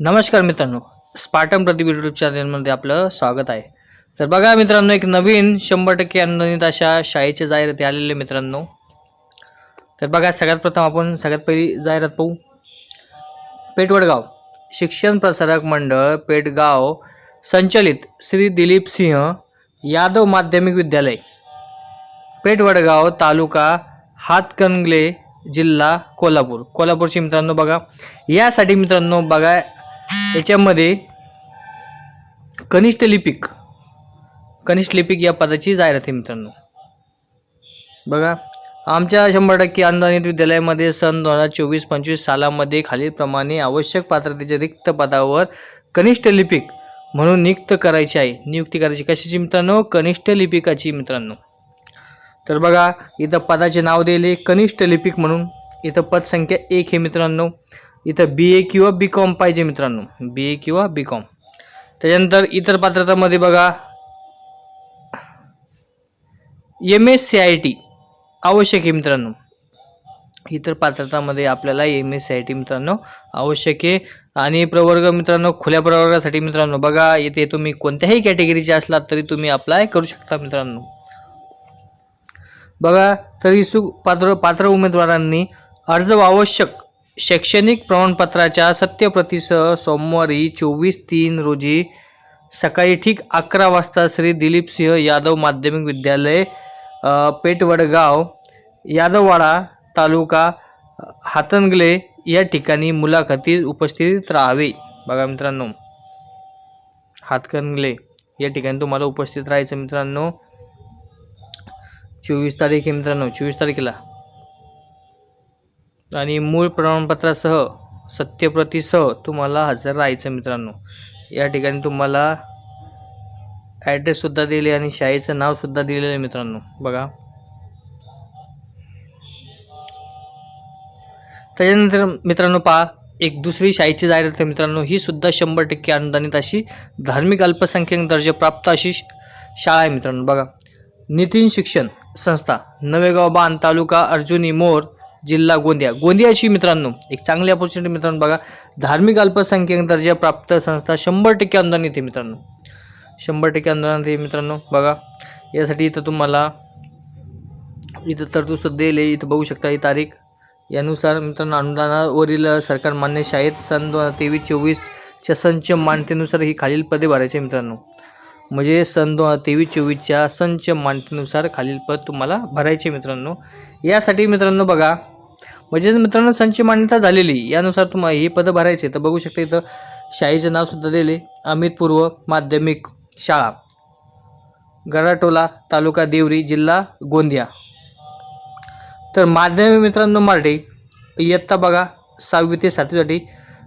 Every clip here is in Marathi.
नमस्कार मित्रांनो. स्पार्टन प्रदीप यूट्यूब चॅनलमध्ये आपलं स्वागत आहे. तर बघा मित्रांनो एक नवीन शंभर टक्के अनुदानित अशा शाळेची जाहिराती आलेली आहे मित्रांनो. तर बघा सगळ्यात प्रथम आपण सगळ्यात पहिली जाहिरात पाहू. पेटवडगाव शिक्षण प्रसारक मंडळ पेटगाव संचलित श्री दिलीप सिंह यादव माध्यमिक विद्यालय. पेटवडगाव तालुका हातकणंगले जिल्हा कोल्हापूर. कोल्हापूरची मित्रांनो बघा. यासाठी मित्रांनो बघा याच्यामध्ये कनिष्ठ लिपिक कनिष्ठ लिपिक या पदाची जाहिरात आहे मित्रांनो. बघा आमच्या शंभर टक्के अनुदानित विद्यालयामध्ये सन दोन हजार चोवीस पंचवीस सालामध्ये खालीलप्रमाणे आवश्यक पात्रतेच्या रिक्त पदावर कनिष्ठ लिपिक म्हणून नियुक्त करायची आहे. नियुक्ती करायची कशाची मित्रांनो? कनिष्ठ लिपिकाची मित्रांनो. तर बघा इथं पदाचे नाव दिले कनिष्ठ लिपिक म्हणून इथं पदसंख्या एक हे मित्रांनो. इथं बी ए किंवा बी कॉम पाहिजे मित्रांनो. बी ए किंवा बी कॉम त्याच्यानंतर इतर पात्रतामध्ये बघा. M S C I T आवश्यक आहे मित्रांनो. इतर पात्रतामध्ये आपल्याला M S C I T मित्रांनो आवश्यक आहे. आणि प्रवर्ग मित्रांनो खुल्या प्रवर्गासाठी मित्रांनो बघा इथे तुम्ही कोणत्याही कॅटेगरीचे असलात तरी तुम्ही अप्लाय करू शकता मित्रांनो. बघा तर इच्छुक पात्र पात्र उमेदवारांनी अर्ज आवश्यक शैक्षणिक प्रमाणपत्राच्या सत्यप्रतीसह सोमवारी चोवीस तीन रोजी सकाळी ठीक अकरा वाजता श्री दिलीप सिंह यादव माध्यमिक विद्यालय पेटवडगाव यादववाडा तालुका हातंगले हातनगले या ठिकाणी मुलाखतीत उपस्थित राहावे. बघा मित्रांनो हातकणगले या ठिकाणी तुम्हाला उपस्थित राहायचं मित्रांनो. चोवीस तारीख आहे मित्रांनो चोवीस तारखेला. आणि मूळ प्रमाणपत्रासह सत्यप्रतीसह तुम्हाला हजर राहायचं मित्रांनो. या ठिकाणी तुम्हाला ॲड्रेससुद्धा दिले आणि शाळेचं नावसुद्धा दिलेलं आहे मित्रांनो. बघा. त्याच्यानंतर मित्रांनो पहा एक दुसरी शाळेची जाहिरात आहे मित्रांनो. ही सुद्धा शंभर टक्के अनुदानित अशी धार्मिक अल्पसंख्याक दर्जा प्राप्त अशी शाळा आहे मित्रांनो. बघा. नितीन शिक्षण संस्था नवेगाव बांध तालुका अर्जुनी मोर जिल्हा गोंदिया. गोंदियाची मित्रांनो एक चांगली अपॉर्च्युनिटी मित्रांनो बघा. धार्मिक अल्पसंख्याक दर्जा प्राप्त संस्था शंभर टक्के अनुदान येते मित्रांनो. शंभर टक्के अनुदान येते मित्रांनो बघा. यासाठी इथं तुम्हाला इथं तरतूद सुद्धा येईल इथं बघू शकता ही तारीख. यानुसार मित्रांनो अनुदानावरील सरकार मान्य शाळेत सन दोन हजार तेवीस चोवीसच्या संच मान्यतेनुसार ही खालील पदे भरायचे मित्रांनो. म्हणजे सन दोन हजार तेवीस चोवीसच्या संच मान्यतेनुसार खालील पद तुम्हाला भरायचे मित्रांनो. यासाठी मित्रांनो बघा म्हणजेच मित्रांनो संची मान्यता झालेली. यानुसार तुम्हाला ही पदं भरायचे. तर बघू शकता इथं शाळेचं नावसुद्धा दिले. अमितपूर्व माध्यमिक शाळा. गराटोला तालुका देवरी जिल्हा गोंदिया. तर माध्यमिक मित्रांनो मराठी इयत्ता बघा सहावी ते सातवीसाठी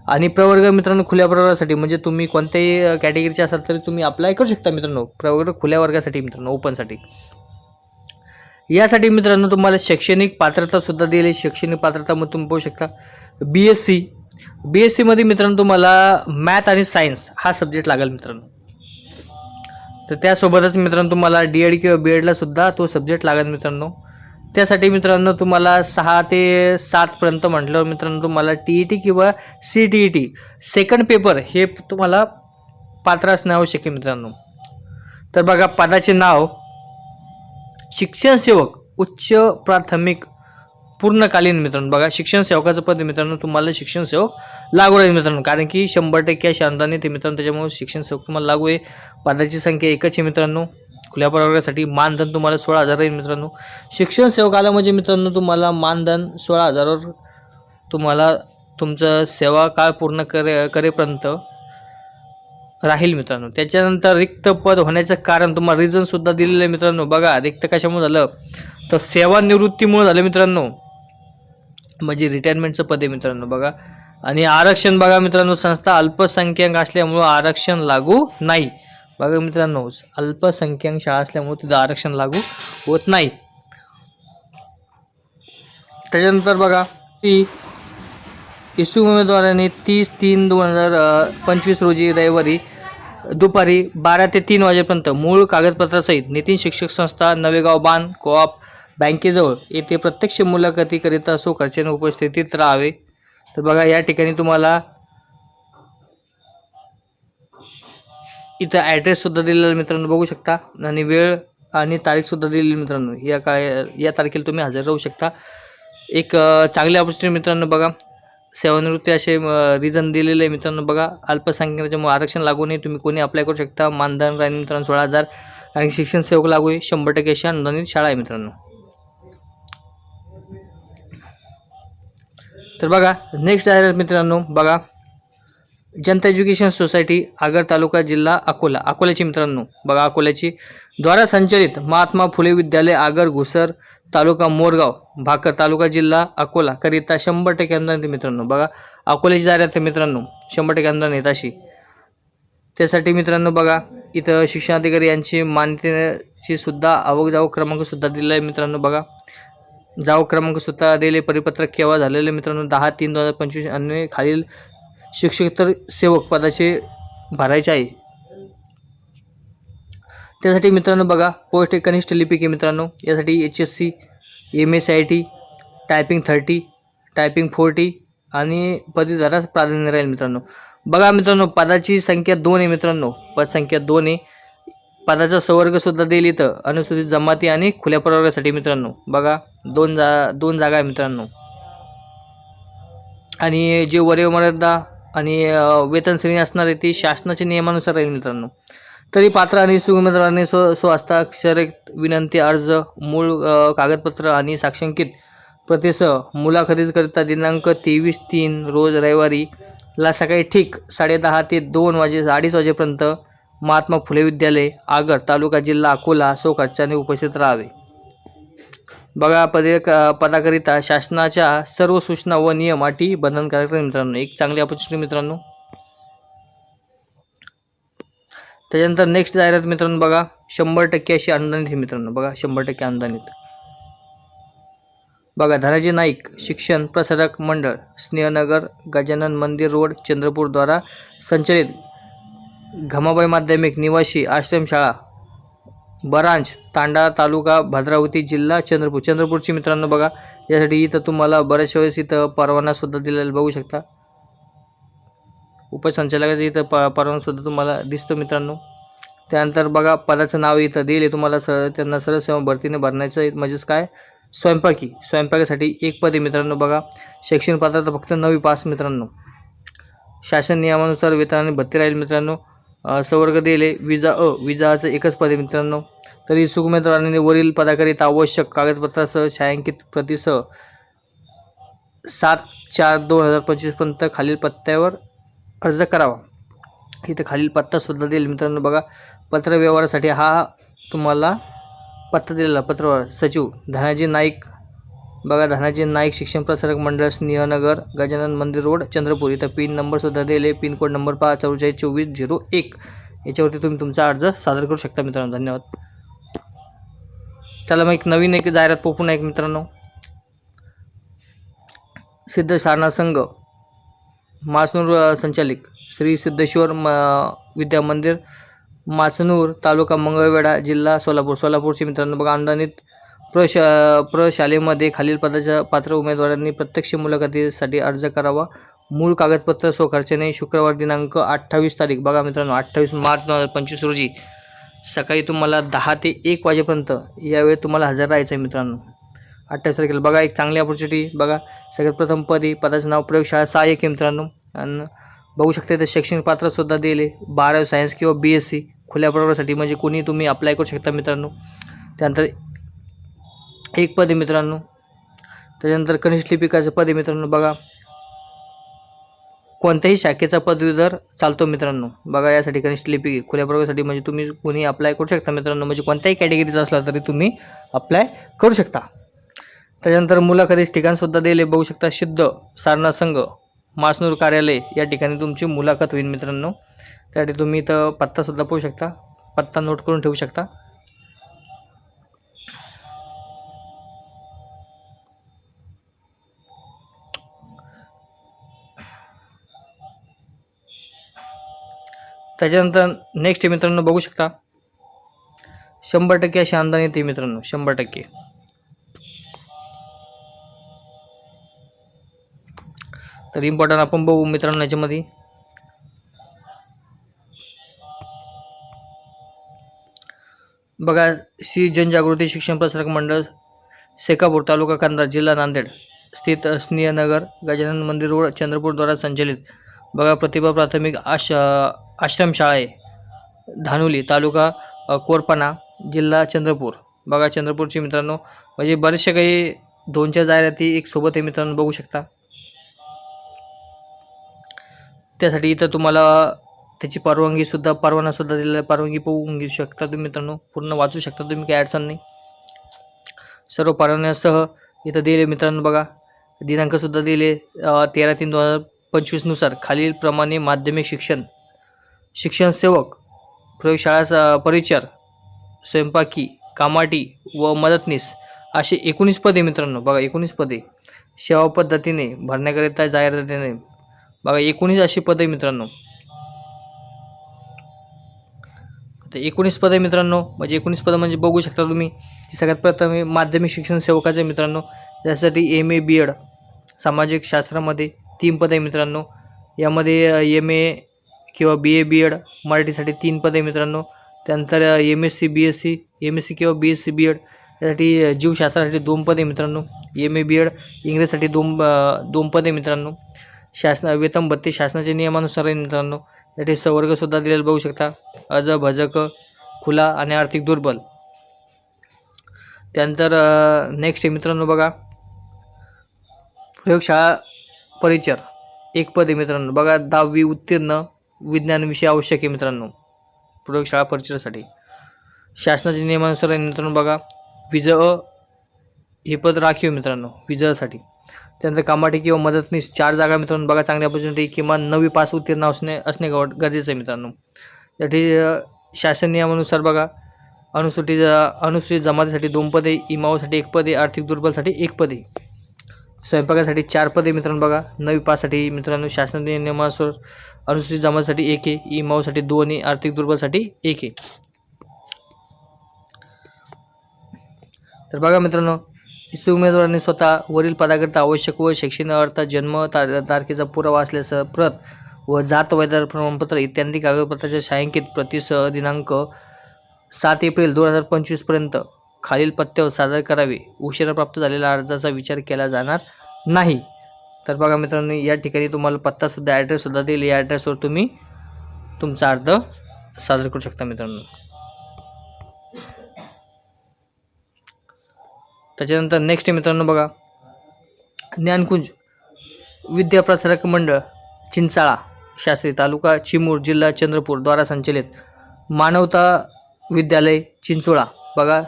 आणि प्रवर्ग मित्रांनो खुल्या प्रवर्गासाठी. म्हणजे तुम्ही कोणत्याही कॅटेगरीचे असाल तरी तुम्ही अप्लाय करू शकता मित्रांनो. प्रवर्ग खुल्या वर्गासाठी मित्रांनो ओपनसाठी यासाठी मित्रांनो तुम्हाला शैक्षणिक पात्रतासुद्धा दिली शैक्षणिक पात्रता मग तुम्ही पाहू शकता. B S C B S सीमध्ये मित्रांनो तुम्हाला मॅथ आणि सायन्स हा सब्जेक्ट लागेल मित्रांनो. तर त्यासोबतच मित्रांनो तुम्हाला डी एड किंवा बी एडला सुद्धा तो सब्जेक्ट लागेल मित्रांनो. त्यासाठी मित्रांनो तुम्हाला सहा ते सातपर्यंत म्हटल्यावर मित्रांनो तुम्हाला टी ई टी किंवा C T E T second paper हे तुम्हाला पात्र असणे आवश्यक आहे मित्रांनो. तर बघा पदाचे नाव शिक्षण सेवक उच्च प्राथमिक पूर्णकालीन मित्रांनो बघा शिक्षण सेवकाचं पद मित्रांनो तुम्हाला शिक्षण सेवक लागू राहील मित्रांनो कारण की शंभर टक्के शांताने ते मित्रांनो त्याच्यामुळे शिक्षण सेवक तुम्हाला लागू आहे. पदाची संख्या एकच आहे मित्रांनो खुल्या प्रवर्गासाठी मानधन तुम्हाला सोळा हजार राहील मित्रांनो. शिक्षण सेवक आला म्हणजे मित्रांनो तुम्हाला मानधन सोळा हजारावर तुम्हाला तुमचं सेवा काळ पूर्ण करे करेपर्यंत राहील मित्रांनो. त्याच्यानंतर रिक्त पद होण्याचं कारण तुम्हाला रिझनसुद्धा दिलेलं आहे मित्रांनो. बघा रिक्त कशामुळे झालं? तर सेवानिवृत्तीमुळे झालं मित्रांनो. म्हणजे रिटायरमेंटचं पद आहे मित्रांनो बघा. आणि आरक्षण बघा मित्रांनो संस्था अल्पसंख्याक असल्यामुळं आरक्षण लागू नाही. बघा मित्रांनो अल्पसंख्याक शाळा असल्यामुळे तिथं आरक्षण लागू होत नाही. त्याच्यानंतर बघा ती इच्छुक उमेदवारांनी तीस तीन दोन हजार पंचवीस रोजी रविवारी दुपारी बारा ते तीन वाजेपर्यंत मूळ कागदपत्रासहित नितीन शिक्षक संस्था नवेगाव बांध कोऑप बँकेजवळ येथे प्रत्यक्ष मुलाखतीकरिता सो खर्चाने उपस्थितीत राहावे. तर बघा या ठिकाणी तुम्हाला इथं ॲड्रेससुद्धा दिलेला मित्रांनो बघू शकता. आणि वेळ आणि तारीखसुद्धा दिलेली मित्रांनो. या काय या तारखेला तुम्ही हजर राहू शकता. एक चांगली ऑपॉर्च्युनिटी मित्रांनो बघा. सेवानिवृत्ती असे रिझन दिलेले आहे मित्रांनो. बघा अल्पसंख्याकाच्यामुळे आरक्षण लागू नये. तुम्ही कोणी अप्लाय करू शकता. मानधन राहील मित्रांनो सोळा हजार. आणि शिक्षण सेवक लागू आहे. शंभर टक्के अशी अनुदानित शाळा आहे मित्रांनो. तर बघा नेक्स्ट आहे मित्रांनो. बघा जनता एज्युकेशन सोसायटी आगर तालुका जिल्हा अकोला. अकोल्याची मित्रांनो बघा अकोल्याची. द्वारा संचलित महात्मा फुले विद्यालय आगर घुसर तालुका मोरगाव भाकर तालुका जिल्हा अकोला. करिता शंभर टक्के अनुदान येते मित्रांनो. बघा अकोल्याची जाहिरात आहे मित्रांनो. शंभर टक्के अनुदान येत अशी त्यासाठी मित्रांनो बघा इथं शिक्षणाधिकारी यांची मान्यतेची सुद्धा आवक जावक क्रमांकसुद्धा दिलेला आहे मित्रांनो बघा. जावक क्रमांकसुद्धा दिले परिपत्रक केव्हा झालेले मित्रांनो? दहा तीन दोन हजार पंचवीस अन्वये खालील शिक्षकेतर सेवक पदाचे भरायचे आहे. त्यासाठी मित्रांनो बघा पोस्ट एक कनिष्ठ लिपिक आहे मित्रांनो. यासाठी H S C M S I T typing thirty typing forty आणि पदवीधरास प्राधान्य राहील मित्रांनो. बघा मित्रांनो पदाची संख्या दोन आहे मित्रांनो. पद संख्या दोन आहे. पदाचा संवर्गसुद्धा देईल इथं. अनुसूचित जमाती आणि खुल्या प्रवर्गासाठी मित्रांनो. बघा दोन जा दोन जागा आहे मित्रांनो. आणि जे वरिवमर्यादा आणि वेतन श्रेणी असणार आहे ती शासनाच्या नियमानुसार राहील मित्रांनो. तरी पात्र आणि सुमेदवारांनी स्व स्वहस्ताक्षर विनंती अर्ज मूळ कागदपत्र आणि साक्षांकित प्रतिसह मुलाखतीकरिता दिनांक तेवीस तीन रोज रविवारी ला सकाळी ठीक साडेदहा ते दोन वाजे अडीच वाजेपर्यंत महात्मा फुले विद्यालय आगर तालुका जिल्हा अकोला सो खर्चाने उपस्थित राहावे. बघा पदे क- पदाकरिता शासनाच्या सर्व सूचना व नियम अटी बंधनकारक मित्रांनो एक चांगली ऑपॉर्च्युनिटी मित्रांनो. त्याच्यानंतर नेक्स्ट जाहिरात मित्रांनो बघा शंभर टक्के अशी अनुदानित आहे मित्रांनो. बघा शंभर टक्के अनुदानित. बघा धनाजी नाईक शिक्षण प्रसारक मंडळ स्नेहनगर गजानन मंदिर रोड चंद्रपूरद्वारा संचलित घमाबाई माध्यमिक निवासी आश्रमशाळा बरांच तांडा तालुका भद्रावती जिल्हा चंद्रपूर. चंद्रपूरची मित्रांनो बघा यासाठी इथं तुम्हाला बऱ्याचशा वेळेस इथं परवानासुद्धा दिलेला बघू शकता. उपसंचालकाचं इथं प परवानसुद्धा तुम्हाला दिसतो मित्रांनो. त्यानंतर बघा पदाचं नाव इथं दिले तुम्हाला स त्यांना सरळ सेवा भरतीने भरण्याचं आहे. म्हणजेच काय? स्वयंपाकी. स्वयंपाकासाठी एक पद आहे मित्रांनो बघा. शैक्षणिक पात्रता फक्त नवी पास मित्रांनो. शासन नियमानुसार वेतनाने भत्ती राहील मित्रांनो. सवर्ग दिले विजा अ विजाचं एकच पद आहे मित्रांनो. तरी सुमेदवारांनी वरील पदाकरिता आवश्यक कागदपत्रासह छायांकित प्रतीसह सात चार दोन हजार पंचवीसपर्यंत खालील पत्त्यावर अर्ज करावा. इथं खालील पत्तासुद्धा देईल मित्रांनो बघा पत्र व्यवहारासाठी हा तुम्हाला पत्ता दिलेला पत्रव्यवहार सचिव धनाजी नाईक. बघा धनाजी नाईक शिक्षण प्रसारक मंडळ स्नेहनगर गजानन मंदिर रोड चंद्रपूर. इथं पिन नंबरसुद्धा दिले पिन कोड नंबर पहा चौवेचाळीस चोवीस झिरो एक. याच्यावरती तुम्ही तुमचा अर्ज सादर करू शकता मित्रांनो. धन्यवाद. त्याला मग एक नवीन एक जाहिरात पोपून एक मित्रांनो. सिद्ध सारना संघ. मासनूर संचालिक. श्री सिद्धेश्वर म विद्या मंदिर माचनूर तालुका मंगळवेढा जिल्हा सोलापूर. सोलापूरचे मित्रांनो बघा अनुदानित प्रश प्रशालेमध्ये खालील पदाच्या पात्र उमेदवारांनी प्रत्यक्ष मुलाखतीसाठी अर्ज करावा. मूळ कागदपत्र स्वखर्चाने शुक्रवार दिनांक अठ्ठावीस तारीख. बघा मित्रांनो अठ्ठावीस मार्च दोन हजार पंचवीस रोजी सकाळी तुम्हाला दहा ते एक वाजेपर्यंत यावेळी तुम्हाला हजर राहायचं आहे मित्रांनो. अठ्ठावीस तारखेला. बघा एक चांगली ऑपॉर्च्युनिटी बघा सगळ्यात प्रथम पदी पदाचं नाव प्रयोगशाळा सहाय्यक मित्रांनो. आणि बघू शकता इथं शैक्षणिक पात्रसुद्धा दिले. बारावी सायन्स किंवा बी एस सी खुल्या प्रवर्गासाठी म्हणजे कोणी तुम्ही अप्लाय करू शकता मित्रांनो. त्यानंतर एक पद मित्रांनो. त्याच्यानंतर कनिष्ठ लिपिकाचं पद मित्रांनो. बघा कोणत्याही शाखेचा पदवीधर चालतो मित्रांनो. बघा यासाठी कनिष्ठ लिपिक खुल्या प्रवर्गासाठी म्हणजे तुम्ही कोणी अप्लाय करू शकता मित्रांनो. म्हणजे कोणत्याही कॅटेगरीचा असला तरी तुम्ही अप्लाय करू शकता. त्याच्यानंतर मुलाखतीस ठिकाणसुद्धा दिले. बघू शकता सिद्ध सारना संघ मासनूर कार्यालय या ठिकाणी तुमची मुलाखत होईल मित्रांनो. त्यासाठी तुम्ही इथं पत्तासुद्धा पाहू शकता. पत्ता नोट करून ठेवू शकता. त्याच्यानंतर नेक्स्ट मित्रांनो बघू शकता. शंभर टक्के अशी आमदानी येते मित्रांनो शंभर टक्के. तर इम्पॉर्टंट आपण बघू मित्रांनो याच्यामध्ये. बघा श्री जनजागृती शिक्षण प्रसारक मंडळ शेकापूर तालुका कंधार जिल्हा नांदेड स्थित स्नेहनगर गजानन मंदिर रोड चंद्रपूरद्वारा संचलित. बघा प्रतिभा प्राथमिक आश आश्रमशाळा आहे धानुली तालुका कोरपणा जिल्हा चंद्रपूर. बघा चंद्रपूरची मित्रांनो म्हणजे बरेचसे काही दोनच्या जाहिराती एक सोबत आहे मित्रांनो बघू शकता. त्यासाठी इथं तुम्हाला त्याची परवानगीसुद्धा परवानासुद्धा दिलेला परवानगी पाहून घेऊ शकता तुम्ही मित्रांनो. पूर्ण वाचू शकता तुम्ही काही अडचण नाही. सर्व परवान्यासह इथं दिले मित्रांनो बघा. दिनांकसुद्धा दिले तेरा तीन दोन हजार पंचवीसनुसार खालीलप्रमाणे माध्यमिक शिक्षण शिक्षण सेवक प्रयोगशाळा परिचार स्वयंपाकी कामाटी व मदतनीस असे एकोणीस पदे मित्रांनो. बघा एकोणीस पदे. सेवा पद्धतीने भरण्याकरिता जाहिरातीने बघा एकोणीस अशी पदे मित्रांनो. तर एकोणीस पदे मित्रांनो म्हणजे एकोणीस पदं म्हणजे बघू शकता तुम्ही सगळ्यात प्रथम हे माध्यमिक शिक्षण सेवकाचे मित्रांनो. त्यासाठी एम ए बी एड सामाजिक शास्त्रामध्ये तीन पदे आहे मित्रांनो. यामध्ये एम ए किंवा बी ए बी एड मराठीसाठी तीन पदे आहे मित्रांनो. त्यानंतर M S C B S C M S C किंवा B S C B Ed यासाठी जीवशास्त्रासाठी दोन पदे आहे मित्रांनो. एम ए बी एड इंग्रजीसाठी दोन दोन पदे आहे मित्रांनो. शासन वेतन भत्ते शासनाच्या नियमानुसार आहे मित्रांनो. यासाठी संवर्गसुद्धा दिलेला बघू शकता. अज भजक खुला आणि आर्थिक दुर्बल. त्यानंतर नेक्स्ट आहे मित्रांनो बघा. प्रयोगशाळा परिचर. एक पद आहे मित्रांनो. बघा दहावी उत्तीर्ण विज्ञान विषय आवश्यक आहे मित्रांनो. प्रयोगशाळा परिचरासाठी. शासनाच्या नियमानुसार मित्रांनो बघा. विज अ हे पद राखीव मित्रांनो. विजयासाठी. त्यानंतर कामाठी किंवा मदतनीस चार जागा मित्रांनो बघा चांगली ऑपॉर्च्युनिटी किमान नवी पास उत्तीर्ण असणे असणे गरजेचं आहे मित्रांनो. त्यासाठी शासन नियमानुसार बघा अनुसूचित अनुसूचित जमातीसाठी दोन पदे इमावसाठी एक पदे आर्थिक दुर्बलसाठी एक पदे. स्वयंपाकासाठी चार पदे मित्रांनो बघा नवी पाससाठी मित्रांनो शासनाच्या नियमानुसार अनुसूचित जमातीसाठी एक आहे इमावसाठी दोन आहे आर्थिक दुर्बलसाठी एक आहे. तर बघा मित्रांनो इथे उमेदवारांनी स्वतः वरील पदाकरिता आवश्यक व शैक्षणिक अर्थ जन्म तार तारखेचा पुरावा असल्यासह प्रत व जात वैधर प्रमाणपत्र इत्यादी कागदपत्राच्या छायांकित प्रतिसह दिनांक सात एप्रिल दोन हजार पंचवीसपर्यंत खालील पत्त्यावर सादर करावे. उशिरा प्राप्त झालेल्या अर्जाचा विचार केला जाणार नाही. तर बघा मित्रांनो या ठिकाणी तुम्हाला पत्तासुद्धा ॲड्रेससुद्धा देईल या ॲड्रेसवर तुम्ही तुमचा अर्ज सादर करू शकता मित्रांनो. त्याच्यानंतर नेक्स्ट मित्रांनो बघा. ज्ञानकुंज विद्याप्रसारक मंडळ चिंचाळा शास्त्री तालुका चिमूर जिल्हा चंद्रपूर द्वारा संचलित मानवता विद्यालय चिंचोळा. बघा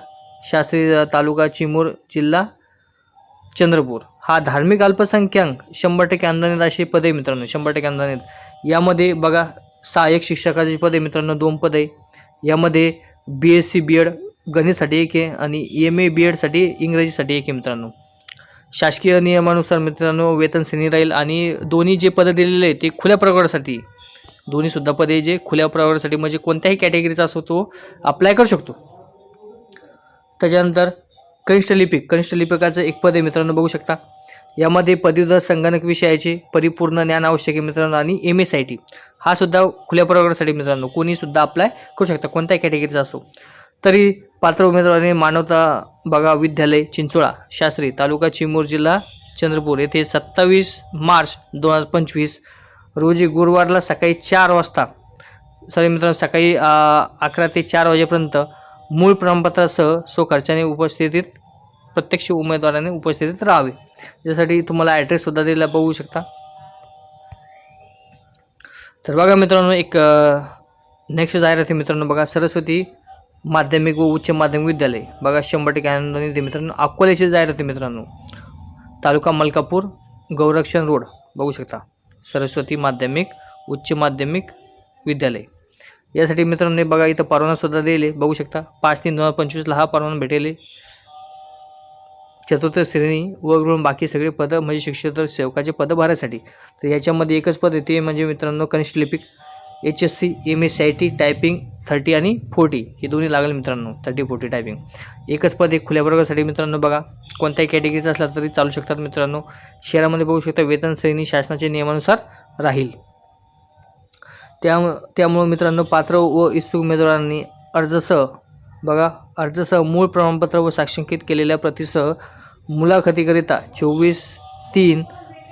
शास्त्री तालुका चिमूर जिल्हा चंद्रपूर. हा धार्मिक अल्पसंख्याक शंभर टक्के अनुदानित अशी पदे मित्रांनो शंभर टक्के अनुदानित यामध्ये बघा सहाय्यक शिक्षकाची पदे मित्रांनो दोन पदे. यामध्ये B S C B Ed गणितसाठी एक आहे आणि एम ए बी एडसाठी इंग्रजीसाठी एक आहे मित्रांनो. शासकीय नियमानुसार मित्रांनो वेतन श्रेणी राहील आणि दोन्ही जे पदं दिलेले आहे ते खुल्या प्रवर्गासाठी. दोन्हीसुद्धा पदे जे खुल्या प्रवर्गासाठी म्हणजे कोणत्याही कॅटेगरीचा असो तो अप्लाय करू शकतो. त्याच्यानंतर कनिष्ठ लिपिक. कनिष्ठ लिपिकाचं एक पद आहे मित्रांनो बघू शकता. यामध्ये पदवीधर संगणक विषयाचे परिपूर्ण ज्ञान आवश्यक आहे मित्रांनो आणि एम एस आय टी हा सुद्धा खुल्या प्रवर्गासाठी मित्रांनो कोणीसुद्धा अप्लाय करू शकता कोणत्याही कॅटेगरीचा असो. तरी पात्र उमेदवारांनी मानवता बघा विद्यालय चिंचोळा शास्त्री तालुका चिमूर जिल्हा चंद्रपूर. येथे सत्तावीस मार्च दोन हजार पंचवीस रोजी गुरुवारला सकाळी चार वाजता सॉरी मित्रांनो सकाळी अकरा ते चार वाजेपर्यंत मूळ प्रमाणपत्रासह स्वखर्चाने उपस्थितीत प्रत्यक्ष उमेदवाराने उपस्थितीत राहावे. यासाठी तुम्हाला ॲड्रेससुद्धा दिला बघू शकता. तर बघा मित्रांनो एक नेक्स्ट जाहिरात आहे मित्रांनो बघा. सरस्वती माध्यमिक व उच्च माध्यमिक विद्यालय. बघा शंभर टक्के आनंदाने येते मित्रांनो अकोल्याची जाहिरात आहे मित्रांनो. तालुका मलकापूर गौरक्षण रोड. बघू शकता सरस्वती माध्यमिक उच्च माध्यमिक विद्यालय. यासाठी मित्रांनो बघा इथं परवानासुद्धा दिले बघू शकता पाच तीन दोन हजार पंचवीसला हा परवाना भेटेल. चतुर्थ श्रेणी वगळून बाकी सगळे पदं म्हणजे शिक्षक सेवकाचे पदं भरायसाठी. तर याच्यामध्ये एकच पद येते म्हणजे मित्रांनो कनिष्ठ लिपिक H S C M S C I T typing thirty आणि फोर्टी हे दोन्ही लागेल मित्रांनो. थर्टी फोर्टी टायपिंग एकच पद एक खुल्या वर्गासाठी मित्रांनो बघा. कोणत्याही कॅटेगरीचा असला तरी चालू शकतात मित्रांनो. शहरामध्ये बघू शकता वेतन श्रेणी शासनाच्या नियमानुसार राहील. त्या त्यामुळं मित्रांनो पात्र व इच्छुक उमेदवारांनी अर्जसह बघा अर्जसह मूळ प्रमाणपत्र व साक्षांकित केलेल्या प्रतीसह मुलाखतीकरिता चोवीस तीन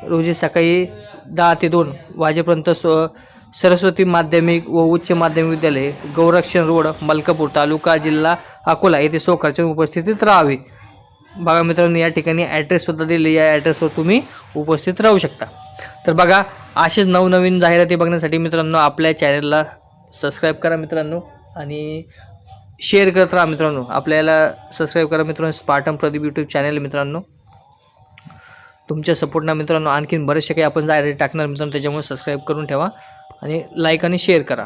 रोजी सकाळी दहा ते दोन वाजेपर्यंत स्व सरस्वती माध्यमिक व उच्च माध्यमिक विद्यालय गौरक्षण रोड मलकापूर तालुका जिल्हा अकोला येथे स्वखर्चाने उपस्थितीत राहावे. बघा मित्रांनो या ठिकाणी ॲड्रेससुद्धा दिले या ॲड्रेसवर तुम्ही उपस्थित राहू शकता. तर बघा असेच नवनवीन जाहिराती बघण्यासाठी मित्रांनो आपल्या चॅनलला सबस्क्राईब करा मित्रांनो आणि शेअर करत राहा मित्रांनो. आपल्याला सबस्क्राईब करा मित्रांनो स्पार्टम प्रदीप यूट्यूब चॅनल मित्रांनो. तुमच्या सपोर्टना मित्रांनो आणखीन बरेचसे काही आपण जाहिराती टाकणार मित्रांनो त्याच्यामुळे सबस्क्राईब करून ठेवा. आणि लाईक आणि शेअर करा.